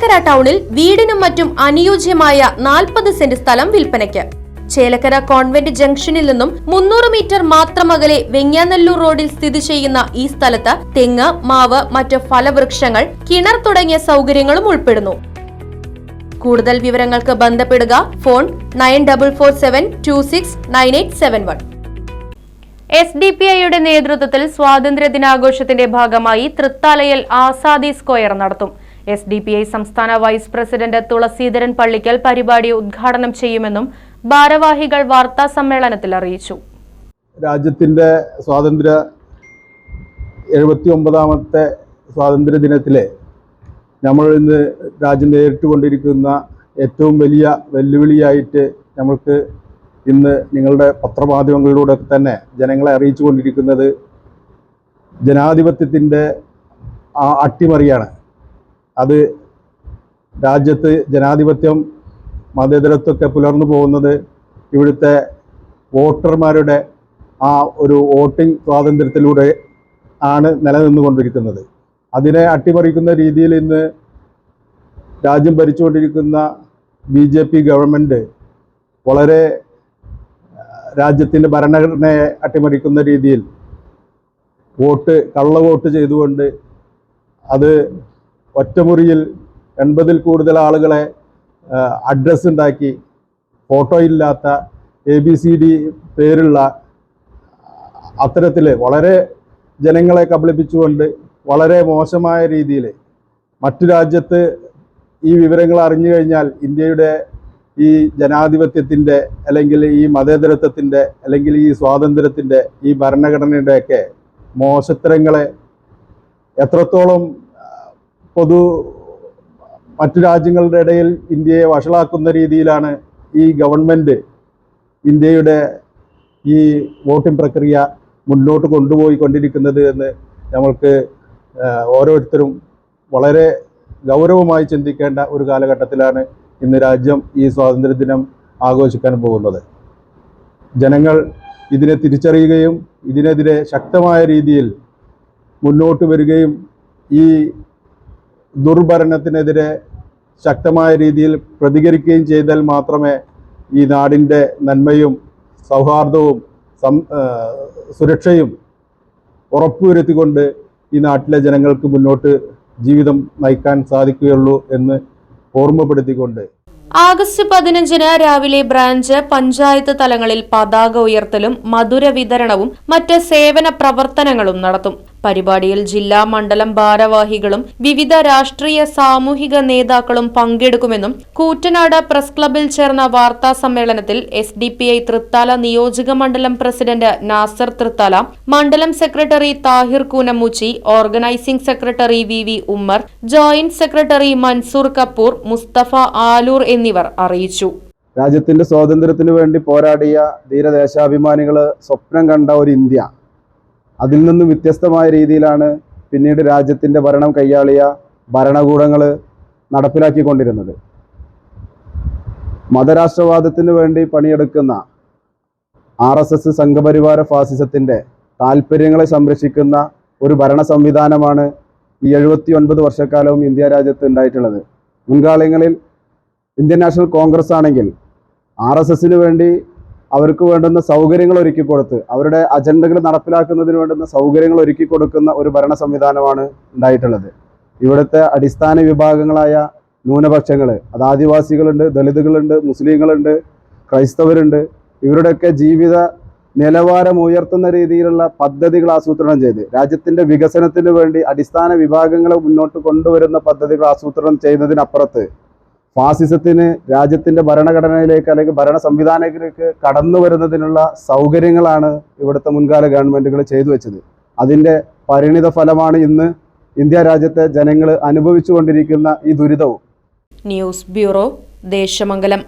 ചേലക്കര ടൗണിൽ വീടിനും മറ്റും അനുയോജ്യമായ നാൽപ്പത് സെന്റ് സ്ഥലം വിൽപ്പനയ്ക്ക്. ചേലക്കര കോൺവെന്റ് ജംഗ്ഷനിൽ നിന്നും മുന്നൂറ് മീറ്റർ മാത്രം അകലെ വെങ്ങാനല്ലൂർ റോഡിൽ സ്ഥിതി ചെയ്യുന്ന ഈ സ്ഥലത്ത് തെങ്ങ് മാവ് മറ്റ് ഫലവൃക്ഷങ്ങൾ കിണർ തുടങ്ങിയ സൗകര്യങ്ങളും ഉൾപ്പെടുന്നു. കൂടുതൽ വിവരങ്ങൾക്ക് ബന്ധപ്പെടുക phone nine double four seven two six nine eight seven one. S D P ഐയുടെ നേതൃത്വത്തിൽ സ്വാതന്ത്ര്യ ദിനാഘോഷത്തിന്റെ ഭാഗമായി തൃത്താലയിൽ ആസാദി സ്ക്വയർ നടത്തും. എസ് ഡി പി ഐ സംസ്ഥാന വൈസ് പ്രസിഡന്റ് തുളസീധരൻ പള്ളിക്കൽ പരിപാടി ഉദ്ഘാടനം ചെയ്യുമെന്നും ഭാരവാഹികൾ വാർത്താ സമ്മേളനത്തിൽ അറിയിച്ചു. രാജ്യത്തിന്റെ സ്വാതന്ത്ര്യ എഴുപത്തി ഒമ്പതാമത്തെ സ്വാതന്ത്ര്യ ദിനത്തിലെ നമ്മൾ ഇന്ന് രാജ്യം നേരിട്ടുകൊണ്ടിരിക്കുന്ന ഏറ്റവും വലിയ വെല്ലുവിളിയായിട്ട് നമ്മൾക്ക് ഇന്ന് നിങ്ങളുടെ പത്രമാധ്യമങ്ങളിലൂടെ തന്നെ ജനങ്ങളെ അറിയിച്ചു കൊണ്ടിരിക്കുന്നത് ജനാധിപത്യത്തിന്റെ ആ അട്ടിമറിയാണ്. അത് രാജ്യത്ത് ജനാധിപത്യം മതേതരത്വമൊക്കെ പുലർന്നു പോകുന്നത് ഇവിടുത്തെ വോട്ടർമാരുടെ ആ ഒരു വോട്ടിംഗ് സ്വാതന്ത്ര്യത്തിലൂടെ ആണ് നിലനിന്നുകൊണ്ടിരിക്കുന്നത്. അതിനെ അട്ടിമറിക്കുന്ന രീതിയിൽ ഇന്ന് രാജ്യം ഭരിച്ചുകൊണ്ടിരിക്കുന്ന ബി ജെ പി ഗവൺമെന്റ് വളരെ രാജ്യത്തിന്റെ ഭരണഘടനയെ അട്ടിമറിക്കുന്ന രീതിയിൽ വോട്ട് കള്ള വോട്ട് ചെയ്തുകൊണ്ട് അത് ഒറ്റമുറിയിൽ എൺപതിൽ കൂടുതൽ ആളുകളെ അഡ്രസ്സ് ഉണ്ടാക്കി ഫോട്ടോ ഇല്ലാത്ത എ ബി സി ഡി പേരുള്ള അത്തരത്തിൽ വളരെ ജനങ്ങളെ കബളിപ്പിച്ചുകൊണ്ട് വളരെ മോശമായ രീതിയിൽ മറ്റു രാജ്യത്ത് ഈ വിവരങ്ങൾ അറിഞ്ഞു കഴിഞ്ഞാൽ ഇന്ത്യയുടെ ഈ ജനാധിപത്യത്തിന്റെ അല്ലെങ്കിൽ ഈ മതേതരത്വത്തിന്റെ അല്ലെങ്കിൽ ഈ സ്വാതന്ത്ര്യത്തിന്റെ ഈ ഭരണഘടനയുടെയൊക്കെ മോശത്തരങ്ങളെ എത്രത്തോളം പൊതു മറ്റു രാജ്യങ്ങളുടെ ഇടയിൽ ഇന്ത്യയെ വഷളാക്കുന്ന രീതിയിലാണ് ഈ ഗവൺമെന്റ് ഇന്ത്യയുടെ ഈ വോട്ടിംഗ് പ്രക്രിയ മുന്നോട്ട് കൊണ്ടുപോയി കൊണ്ടിരിക്കുന്നത് എന്ന് നമ്മൾക്ക് ഓരോരുത്തരും വളരെ ഗൗരവമായി ചിന്തിക്കേണ്ട ഒരു കാലഘട്ടത്തിലാണ് ഇന്ന് രാജ്യം ഈ സ്വാതന്ത്ര്യദിനം ആഘോഷിക്കാൻ പോകുന്നത്. ജനങ്ങൾ ഇതിനെ തിരിച്ചറിയുകയും ഇതിനെതിരെ ശക്തമായ രീതിയിൽ മുന്നോട്ട് വരികയും ഈ ദുർഭരണത്തിനെതിരെ ശക്തമായ രീതിയിൽ പ്രതികരിക്കുകയും ചെയ്താൽ മാത്രമേ ഈ നാടിന്റെ നന്മയും സൗഹാർദ്ദവും സം സുരക്ഷയും ഉറപ്പുവരുത്തിക്കൊണ്ട് ഈ നാട്ടിലെ ജനങ്ങൾക്ക് മുന്നോട്ട് ജീവിതം നയിക്കാൻ സാധിക്കുകയുള്ളൂ എന്ന് ഓർമ്മപ്പെടുത്തിക്കൊണ്ട്. ആഗസ്റ്റ് പതിനഞ്ചിന് രാവിലെ ബ്രാഞ്ച് പഞ്ചായത്ത് തലങ്ങളിൽ പതാക ഉയർത്തലും മധുര വിതരണവും മറ്റ് സേവന പ്രവർത്തനങ്ങളും നടത്തും. പരിപാടിയിൽ ജില്ലാ മണ്ഡലം ഭാരവാഹികളും വിവിധ രാഷ്ട്രീയ സാമൂഹിക നേതാക്കളും പങ്കെടുക്കുമെന്നും കൂറ്റനാട് പ്രസ് ക്ലബിൽ ചേർന്ന വാർത്താ സമ്മേളനത്തിൽ S D P I Thrithala നിയോജക മണ്ഡലം പ്രസിഡന്റ് നാസർ തൃത്താല മണ്ഡലം secretary Thahir Koonamuchi organising secretary V V Ummer joint secretary Mansoor Kapoor Musthafa Aloor എന്നിവർ അറിയിച്ചു. രാജ്യത്തിന്റെ സ്വാതന്ത്ര്യത്തിന് വേണ്ടി പോരാടിയ ധീരദേശാഭിമാനികൾ സ്വപ്നം കണ്ട ഒരു ഇന്ത്യ. അതിൽ നിന്നും വ്യത്യസ്തമായ രീതിയിലാണ് പിന്നീട് രാജ്യത്തിന്റെ ഭരണം കൈയാളിയ ഭരണകൂടങ്ങൾ നടപ്പിലാക്കിക്കൊണ്ടിരുന്നത്. മതരാഷ്ട്രവാദത്തിന് വേണ്ടി പണിയെടുക്കുന്ന ആർ എസ് എസ് സംഘപരിവാര ഫാസിസത്തിന്റെ താല്പര്യങ്ങളെ സംരക്ഷിക്കുന്ന ഒരു ഭരണ സംവിധാനമാണ് ഈ എഴുപത്തി ഒൻപത് വർഷക്കാലവും ഇന്ത്യ രാജ്യത്ത് ഉണ്ടായിട്ടുള്ളത്. മുൻകാലങ്ങളിൽ ഇന്ത്യൻ നാഷണൽ കോൺഗ്രസ് ആണെങ്കിൽ ആർ എസ് എസിന് വേണ്ടി അവർക്ക് വേണ്ടുന്ന സൗകര്യങ്ങൾ ഒരുക്കി കൊടുത്ത് അവരുടെ അജണ്ടകൾ നടപ്പിലാക്കുന്നതിന് വേണ്ടുന്ന സൗകര്യങ്ങൾ ഒരുക്കി കൊടുക്കുന്ന ഒരു ഭരണ സംവിധാനമാണ് ഉണ്ടായിട്ടുള്ളത്. ഇവിടുത്തെ അടിസ്ഥാന വിഭാഗങ്ങളായ ന്യൂനപക്ഷങ്ങൾ അത് ആദിവാസികളുണ്ട് ദളിതുകളുണ്ട് മുസ്ലിങ്ങളുണ്ട് ക്രൈസ്തവരുണ്ട് ഇവരുടെയൊക്കെ ജീവിത നിലവാരം ഉയർത്തുന്ന രീതിയിലുള്ള പദ്ധതികൾ ആസൂത്രണം ചെയ്ത് രാജ്യത്തിന്റെ വികസനത്തിന് വേണ്ടി അടിസ്ഥാന വിഭാഗങ്ങളെ മുന്നോട്ട് കൊണ്ടുവരുന്ന പദ്ധതികൾ ആസൂത്രണം ചെയ്യുന്നതിനപ്പുറത്ത് ഫാസിസത്തിന് രാജ്യത്തിന്റെ ഭരണഘടനയിലേക്ക് അല്ലെങ്കിൽ ഭരണ സംവിധാനത്തിലേക്ക് കടന്നു വരുന്നതിനുള്ള സൗകര്യങ്ങളാണ് ഇവിടുത്തെ മുൻകാല ഗവൺമെന്റുകൾ ചെയ്തു വെച്ചത്. അതിന്റെ പരിണിത ഫലമാണ് ഇന്ന് ഇന്ത്യ രാജ്യത്തെ ജനങ്ങൾ അനുഭവിച്ചുകൊണ്ടിരിക്കുന്ന ഈ ദുരിതവും. News bureau Desamangalam.